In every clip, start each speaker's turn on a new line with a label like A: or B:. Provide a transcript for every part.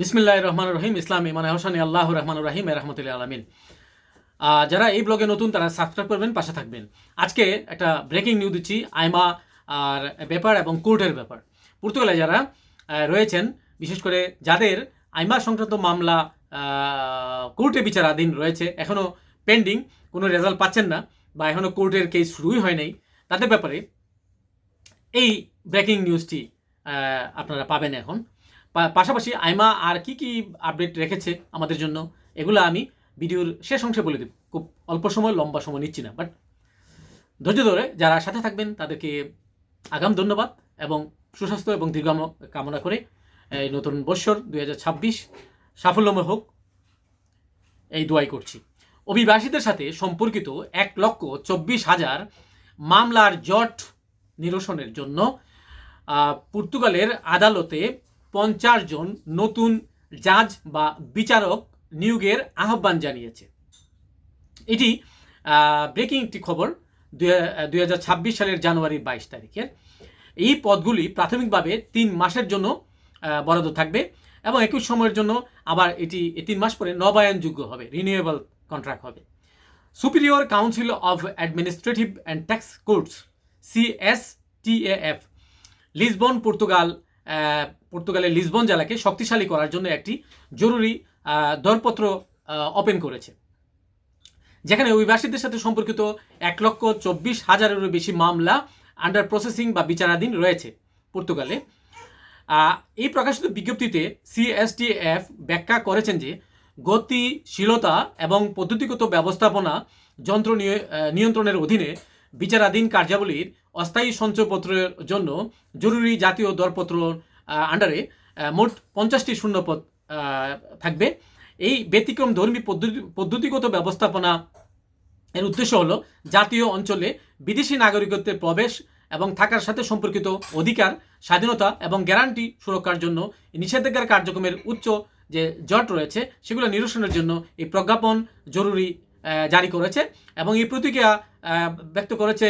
A: বিসমিল্লাহ রহমান রহিম ইসলাম ইমান হোসানি আল্লাহ রহমান রহিম রহমতুল্লাহ আলমিন। যারা এই ব্লগে নতুন, তারা সাবস্ক্রাইব করবেন, পাশে থাকবেন। আজকে একটা ব্রেকিং নিউজ দিচ্ছি, আইমা আর ব্যাপার এবং কোর্টের ব্যাপার। পর্তুগালে যারা রয়েছেন, বিশেষ করে যাদের আইমা সংক্রান্ত মামলা কোর্টে বিচারাধীন রয়েছে এখনও পেন্ডিং, কোনো রেজাল্ট পাচ্ছেন না বা এখনও কোর্টের কেস শুরুই হয় নাই, তাদের ব্যাপারে এই ব্রেকিং নিউজটি আপনারা পাবেন এখন। পাশাপাশি আইমা আর কি কি আপডেট রেখেছে আমাদের জন্য, এগুলো আমি ভিডিওর শেষ অংশে বলে দেব। খুব অল্প সময়, লম্বা সময় নিচ্ছি না বাট ধৈর্য ধরে যারা সাথে থাকবেন, তাদেরকে আগাম ধন্যবাদ এবং সুস্বাস্থ্য এবং দীর্ঘ কামনা করে এই নতুন বৎসর দুই হাজার ছাব্বিশ সাফল্যময় হোক, এই দোয়াই করছি। অভিবাসীদের সাথে সম্পর্কিত এক লক্ষ চব্বিশ হাজার মামলার জট নিরসনের জন্য পর্তুগালের আদালতে পঞ্চাশ জন নতুন জাজ বা বিচারক নিয়োগের আহ্বান জানিয়েছে। এটি ব্রেকিং একটি খবর দু হাজার ছাব্বিশ সালের জানুয়ারি বাইশ তারিখের। এই পদগুলি প্রাথমিকভাবে তিন মাসের জন্য বরাদ্দ থাকবে এবং একই সময়ের জন্য আবার এটি তিন মাস পরে নবায়নযোগ্য হবে রিনিউয়েবল কন্ট্রাক্ট হবে। Superior council of administrative and tax courts CSTAF Lisbon Portugal পর্তুগালের লিসবন জেলাকে শক্তিশালী করার জন্য একটি জরুরি দরপত্র ওপেন করেছে। যেখানে অভিবাসীদের সাথে সম্পর্কিত এক লক্ষ চব্বিশ হাজারেরও বেশি মামলা আন্ডার প্রসেসিং বা বিচারাধীন রয়েছে পর্তুগালে। এই প্রকাশিত বিজ্ঞপ্তিতে সিএসটিএফ ব্যাখ্যা করেছেন যে গতিশীলতা এবং পদ্ধতিগত ব্যবস্থাপনা যন্ত্র নিয়- নিয়ন্ত্রণের অধীনে বিচারাধীন কার্যাবলীর অস্থায়ী সঞ্চয়পত্রের জন্য জরুরি জাতীয় দরপত্র আন্ডারে মোট পঞ্চাশটি শূন্যপদ থাকবে। এই ব্যতিক্রম ধর্মী পদ্ধতি, পদ্ধতিগত ব্যবস্থাপনা এর উদ্দেশ্য হলো জাতীয় অঞ্চলে বিদেশি নাগরিকত্বের প্রবেশ এবং থাকার সাথে সম্পর্কিত অধিকার, স্বাধীনতা এবং গ্যারান্টি সুরক্ষার জন্য নিষেধাজ্ঞার কার্যক্রমের উচ্চ যে জট রয়েছে, সেগুলো নিরসনের জন্য এই প্রজ্ঞাপন জরুরি জারি করেছে এবং এই প্রতিক্রিয়া ব্যক্ত করেছে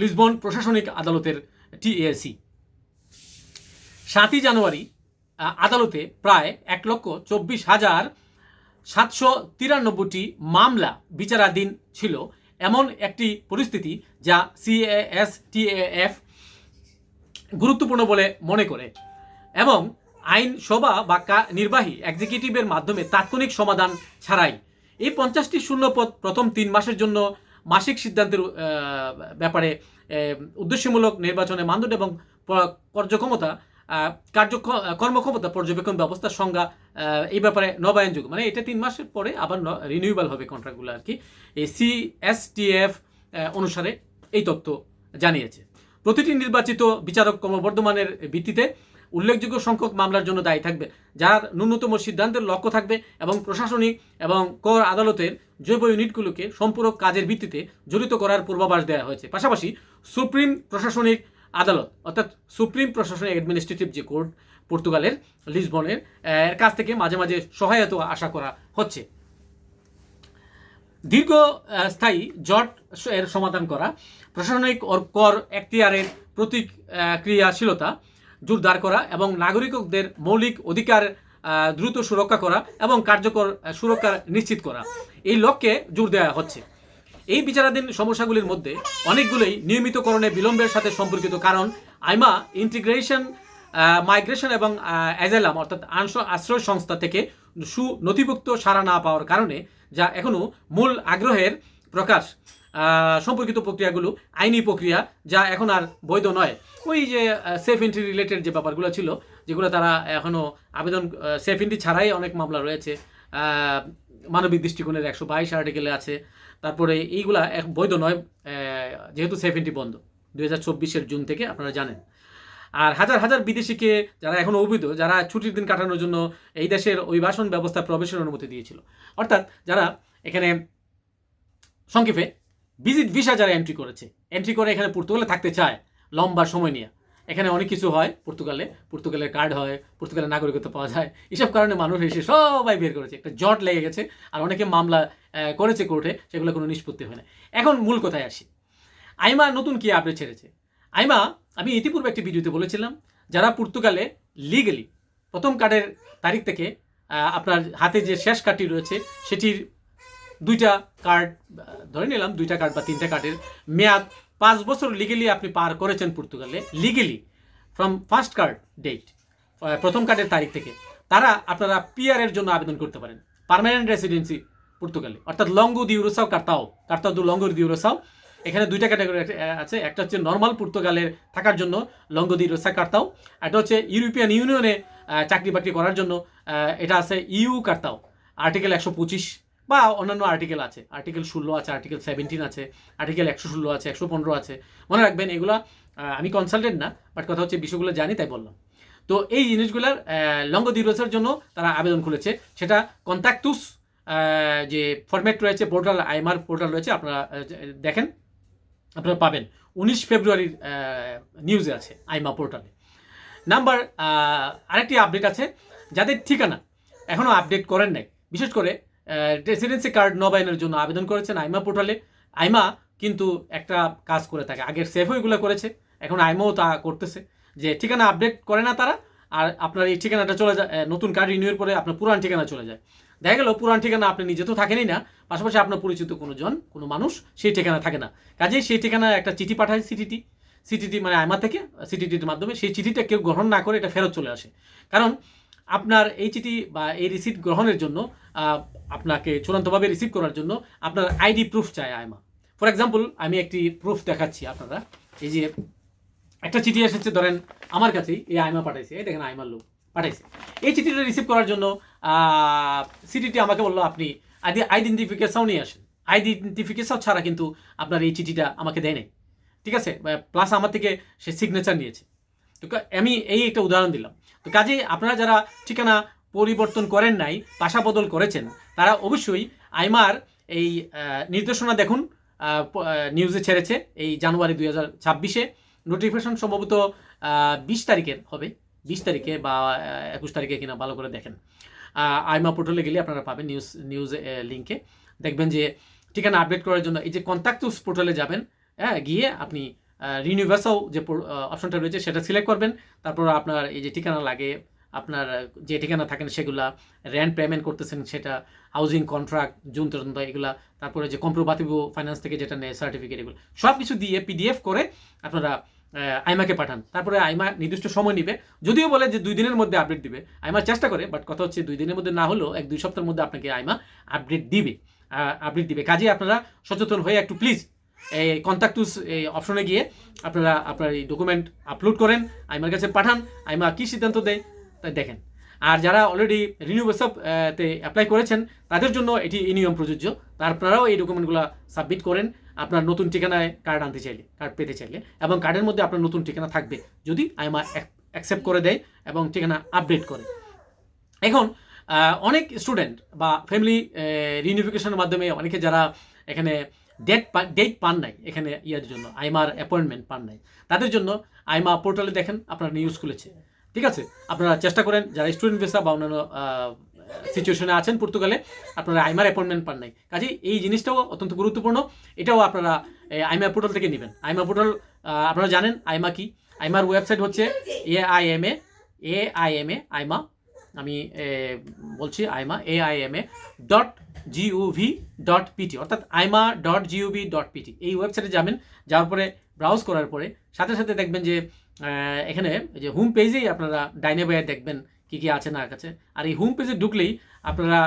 A: লিসবন প্রশাসনিক আদালতের টিএসি সাতই জানুয়ারি আদালতে প্রায় এক লক্ষ চব্বিশ হাজার সাতশো তিরানব্বইটি মামলা বিচারাধীন ছিল। এমন একটি পরিস্থিতি যা সিএএসটিএএফ গুরুত্বপূর্ণ বলে মনে করে এবং আইন, সভা বা নির্বাহী এক্সিকিউটিভের মাধ্যমে তাৎক্ষণিক সমাধান ছাড়াই। এই পঞ্চাশটি শূন্যপদ প্রথম তিন মাসের জন্য মাসিক সিদ্ধান্তের ব্যাপারে উদ্দেশ্যমূলক নির্বাচনে মানদণ্ড এবং কার্যক্ষমতা কার্য কর্মক্ষমতা পর্যবেক্ষণ ব্যবস্থার সংজ্ঞা এই ব্যাপারে নবায়নযোগ্য মানে এটা তিন মাসের পরে আবার রিনিউয়েবল হবে কন্ট্রাক্টগুলো আর কি। এই সিএসটিএফ অনুসারে এই তথ্য জানিয়েছে। প্রতিটি নির্বাচিত বিচারক ক্রমবর্ধমানের ভিত্তিতে উল্লেখযোগ্য সংখ্যক মামলার জন্য দায়ী থাকবে, যার ন্যূনতম সিদ্ধান্তের লক্ষ্য থাকবে এবং প্রশাসনিক এবং কর আদালতের জৈব ইউনিটগুলোকে সম্পূরক কাজের ভিত্তিতে জড়িত করার পূর্বাভাস দেওয়া হয়েছে। পাশাপাশি সুপ্রিম প্রশাসনিক আদালত, অর্থাৎ সুপ্রিম প্রশাসনিক অ্যাডমিনিস্ট্রেটিভ যে কোর্ট পর্তুগালের, লিসবনের এর কাছ থেকে মাঝে মাঝে সহায়তা আশা করা হচ্ছে। দীর্ঘ স্থায়ী জট এর সমাধান করা, প্রশাসনিক কর এখতিয়ারের প্রতিক্রিয়াশীলতা জোরদার করা এবং নাগরিকদের মৌলিক অধিকার দ্রুত সুরক্ষা করা এবং কার্যকর সুরক্ষা নিশ্চিত করা। এই লক্ষ্যে জোর দেওয়া হচ্ছে। এই বিচারাধীন সমস্যাগুলির মধ্যে অনেকগুলোই নিয়মিতকরণে বিলম্বের সাথে সম্পর্কিত, কারণ আইমা ইন্টিগ্রেশন মাইগ্রেশন এবং অ্যাজাইলাম অর্থাৎ আংশ- আশ্রয় সংস্থা থেকে সুনথিভুক্ত সাড়া না পাওয়ার কারণে যা এখনও মূল আগ্রহের প্রকাশ সম্পর্কিত প্রক্রিয়াগুলো, আইনি প্রক্রিয়া যা এখন আর বৈধ নয়। ওই যে সেফ এন্ট্রি রিলেটেড যে ব্যাপারগুলো ছিল, যেগুলো তারা এখনও আবেদন সেফ এন্ট্রি ছাড়াই অনেক মামলা রয়েছে মানবিক দৃষ্টিকোণের একশো বাইশ আর্টিকেলে আছে। তারপরে এইগুলা এক- বৈধ নয় যেহেতু সেফ এন্ট্রি বন্ধ। দু হাজার চব্বিশের জুন থেকে আপনারা জানেন। আর হাজার হাজার বিদেশিকে যারা এখনও অবৈধ, যারা ছুটির দিন কাটানোর জন্য এই দেশের অভিবাসন ব্যবস্থা প্রবেশের অনুমতি দিয়েছিল। অর্থাৎ যারা এখানে সংক্ষেপে ভিজিট ভিসা যারা এন্ট্রি করেছে এন্ট্রি করে এখানে পড়তে পর্তুগালে থাকতে চায়, লম্বা সময় নিয়ে। এখানে অনেক কিছু হয় পর্তুগালে। পর্তুগালের কার্ড হয়, পর্তুগালের নাগরিকত্ব পাওয়া যায়। এসব কারণে মানুষ এসে সবাই বের করেছে। একটা জট লেগে গেছে আর অনেকে মামলা করেছে কোর্টে, সেগুলো কোনো নিষ্পত্তি হয় না। এখন মূল কথায় আসি। আইমা নতুন কি আপডেট ছেড়েছে? আইমা, আমি ইতিপূর্বে একটি ভিডিওতে বলেছিলাম, যারা পর্তুগালে লিগেলি প্রথম কার্ডের তারিখ থেকে আপনার হাতে যে শেষ কার্ডটি রয়েছে, সেটির দুইটা কার্ড ধরে নিলাম দুইটা কার্ড বা তিনটা কার্ডের মেয়াদ পাঁচ বছর লিগেলি আপনি পার করেছেন পর্তুগালে legally from first card date প্রথম কার্ডের তারিখ থেকে। তারা আপনারা পিআর এর জন্য আবেদন করতে পারেন। পার্মানেন্ট রেসিডেন্সি পর্তুগালে, অর্থাৎ লঙ্গো দিউরোসাও কার্তাও কার্তাও দু লঙ্গো দিউরোসাও এখানে দুইটা ক্যাটাগরি আছে একটা হচ্ছে নর্মাল পর্তুগালের থাকার জন্য, লঙ্গো দিউরোসা কার্তাও, একটা হচ্ছে ইউরোপিয়ান ইউনিয়নে চাকরি বাকরি করার জন্য এটা আছে ইউ কার্তাও আর্টিকেল একশো পঁচিশ। বা অন্যান্য আর্টিকেল আছে। আর্টিকেল ষোলো আছে আর্টিকেল সেভেন্টিন আছে আর্টিকেল একশো ষোলো আছে, একশো পনেরো আছে। মনে রাখবেন এগুলা আমি কনসালটেন্ট না বাট কথা হচ্ছে বিষয়গুলো জানি, তাই বললাম। তো এই জিনিসগুলোর লঙ্গ দিরোসের জন্য তারা আবেদন খুলেছে সেটা কন্ট্যাক্টুস যে ফরম্যাট রয়েছে পোর্টাল আইমার পোর্টাল রয়েছে, আপনারা দেখেন, আপনারা পাবেন। উনিশ ফেব্রুয়ারির নিউজে আছে আইমা পোর্টালে নাম্বার আরেকটি আপডেট আছে, যাদের ঠিকানা এখনও আপডেট করেন নাই। বিশেষ করে রেসিডেন্সি কার্ড নবায়নের জন্য আবেদন করেছেন আইমা পোর্টালে। আইমা কিন্তু একটা কাজ করে থাকে। আগের সেফও এগুলো করেছে। এখন আইমাও তা করতেছে যে ঠিকানা আপডেট করে না তারা, আর আপনার এই ঠিকানাটা চলে যায় নতুন কার্ড রিনিউর পরে আপনার পুরান ঠিকানা চলে যায়। দেখা গেল, পুরান ঠিকানা আপনি নিজে তো থাকেনই না, পাশাপাশি আপনার পরিচিত কোনো জন কোনো মানুষ সেই ঠিকানা থাকে না। কাজেই সেই ঠিকানা একটা চিঠি পাঠায় সিটিটি সিটিটি মানে আইমা থেকে সিটিটির মাধ্যমে সেই চিঠিটা কেউ গ্রহণ না করে এটা ফেরত চলে আসে। কারণ আপনার এই চিঠি বা এই রিসিট গ্রহণের জন্য আপনাকে চূড়ান্তভাবে রিসিভ করার জন্য আপনার আইডি প্রুফ চায় আয়মা ফর এক্সাম্পল আমি একটি প্রুফ দেখাচ্ছি আপনারা। এই যে একটা চিঠি এসেছে, ধরেন আমার কাছেই, এই আয়মা পাঠাইছে। এই দেখেন আয়মার লোক পাঠাইছে। এই চিঠিটা রিসিভ করার জন্য সিটিটি আমাকে বলল, আপনি আইডি আইডেন্টিফিকেশন নিয়ে আসেন। আইডেন্টিফিকেশন ছাড়া কিন্তু আপনার এই চিঠিটা আমাকে দেয় নাই। ঠিক আছে? প্লাস আমার থেকে সে সিগনেচার নিয়েছে। তো আমি এই একটা উদাহরণ দিলাম। তো কাজে আপনারা যারা ঠিকানা পরিবর্তন করেন নাই পাশা বদল করেছেন, তারা অবশ্যই আইমার এই নির্দেশনা দেখুন নিউজে ছেড়েছে, এই জানুয়ারি দুই হাজার ছাব্বিশে। নোটিফিকেশন সম্ভবত বিশ তারিখের হবে, বিশ তারিখে বা একুশ তারিখে কিনা ভালো করে দেখেন। আইমা পোর্টালে গেলে আপনারা পাবেন নিউজ নিউজ লিঙ্কে দেখবেন যে ঠিকানা আপডেট করার জন্য এই যে কন্ট্যাক্টস পোর্টালে যাবেন হ্যাঁ গিয়ে আপনি রিনিউভার্সাল যে অপশনটা রয়েছে, সেটা সিলেক্ট করবেন। তারপর আপনার এই যে ঠিকানা লাগে, আপনার যে ঠিকানা থাকেন সেগুলা র্যান্ট পেমেন্ট করতেছেন সেটা হাউজিং কন্ট্রাক্ট জুন তদন্ত, এগুলা, তারপরে যে কম্প্রোবাতিভ ফাইন্যান্স থেকে যেটা নেয় সার্টিফিকেট এগুলো সব কিছু দিয়ে পিডিএফ করে আপনারা আইমাকে পাঠান। তারপরে আইমা নির্দিষ্ট সময় নিবে, যদিও বলে যে দুই দিনের মধ্যে আপডেট দিবে। আইমা চেষ্টা করে বাট কথা হচ্ছে দুই দিনের মধ্যে না হলেও এক দুই সপ্তাহের মধ্যে আপনাকে আইমা আপডেট দিবে। আপডেট দিবে। কাজে আপনারা সচেতন হয়ে একটু প্লিজ এই কন্ট্যাক্টুস এই অপশনে গিয়ে আপনারা আপনার এই ডকুমেন্ট আপলোড করেন, আইমার কাছে পাঠান, আইমা কী সিদ্ধান্ত দেয়, তাই দেখেন। আর যারা অলরেডি রিনিউভেসব তে অ্যাপ্লাই করেছেন, তাদের জন্য এটি এই নিয়ম প্রযোজ্য। তার আপনারাও এই ডকুমেন্টগুলো সাবমিট করেন, আপনার নতুন ঠিকানায় কার্ড আনতে চাইলে কার্ড পেতে চাইলে, এবং কার্ডের মধ্যে আপনার নতুন ঠিকানা থাকবে, যদি আইমা অ্যাকসেপ্ট করে দেয় এবং ঠিকানা আপডেট করে। এখন অনেক স্টুডেন্ট বা ফ্যামিলি রিউনিফিকেশনের মাধ্যমে অনেকে যারা এখানে ডেট ডেট পান নাই এখানে ইয়ের জন্য, আইমার অ্যাপয়েন্টমেন্ট পান নাই। তাদের জন্য আইমা পোর্টালে দেখেন, আপনার নিউজ খুলেছে। ঠিক আছে? আপনারা চেষ্টা করেন, যারা স্টুডেন্ট ভিসা বা অন্যান্য সিচুয়েশনে আছেন পর্তুগালে, আপনারা আইমার অ্যাপয়েন্টমেন্ট পান নাই। কাজে এই জিনিসটাও অত্যন্ত গুরুত্বপূর্ণ। এটাও আপনারা আইমা পোর্টাল থেকে নেবেন। আইমা পোর্টাল আপনারা জানেন আইমা কি? আইমার ওয়েবসাইট হচ্ছে A I M A A I M A AIMA, আমি বলছি AIMA A I M A dot GOV dot PT অর্থাৎ AIMA dot GOV dot PT এই ওয়েবসাইটে যাবেন, যাওয়ার পরে ব্রাউজ করার পরে সাথে সাথে দেখবেন যে এখানে যে হোম পেজেই আপনারা ডাইনে বাইরে দেখবেন কী কী আছে না কাছে আর এই হোম পেজে ঢুকলেই আপনারা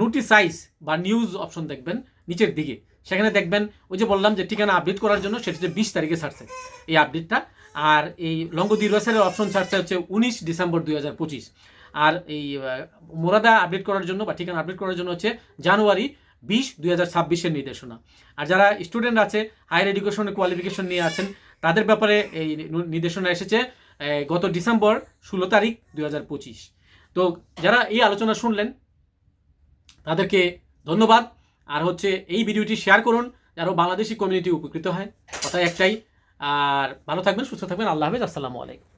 A: নোটিসাইজ বা নিউজ অপশন দেখবেন নিচের দিকে। সেখানে দেখবেন ওই যে বললাম যে ঠিকানা আপডেট করার জন্য সেটা হচ্ছে বিশ তারিখে ছাড়ছে এই আপডেটটা আর এই লঙ্গ দিরসারের অপশন ছাড়ছে হচ্ছে উনিশ ডিসেম্বর দুই হাজার পঁচিশ। আর এই মোরাদা আপডেট করার জন্য বা ঠিকানা আপডেট করার জন্য হচ্ছে জানুয়ারি বিশ, দুই হাজার ছাব্বিশের নির্দেশনা। আর যারা স্টুডেন্ট আছে হায়ার এডুকেশনের কোয়ালিফিকেশন নিয়ে আছেন, তাদের ব্যাপারে এই নির্দেশনা এসেছে গত ডিসেম্বর ষোলো তারিখ, দুই হাজার পঁচিশ। তো যারা এই আলোচনা শুনলেন, তাদেরকে ধন্যবাদ। আর হচ্ছে এই ভিডিওটি শেয়ার করুন যারা বাংলাদেশি কমিউনিটি উপকৃত হয়। কথা একটাই, আর ভালো থাকবেন, সুস্থ থাকবেন। আল্লাহ হাফেজ, আসসালামু আলাইকুম।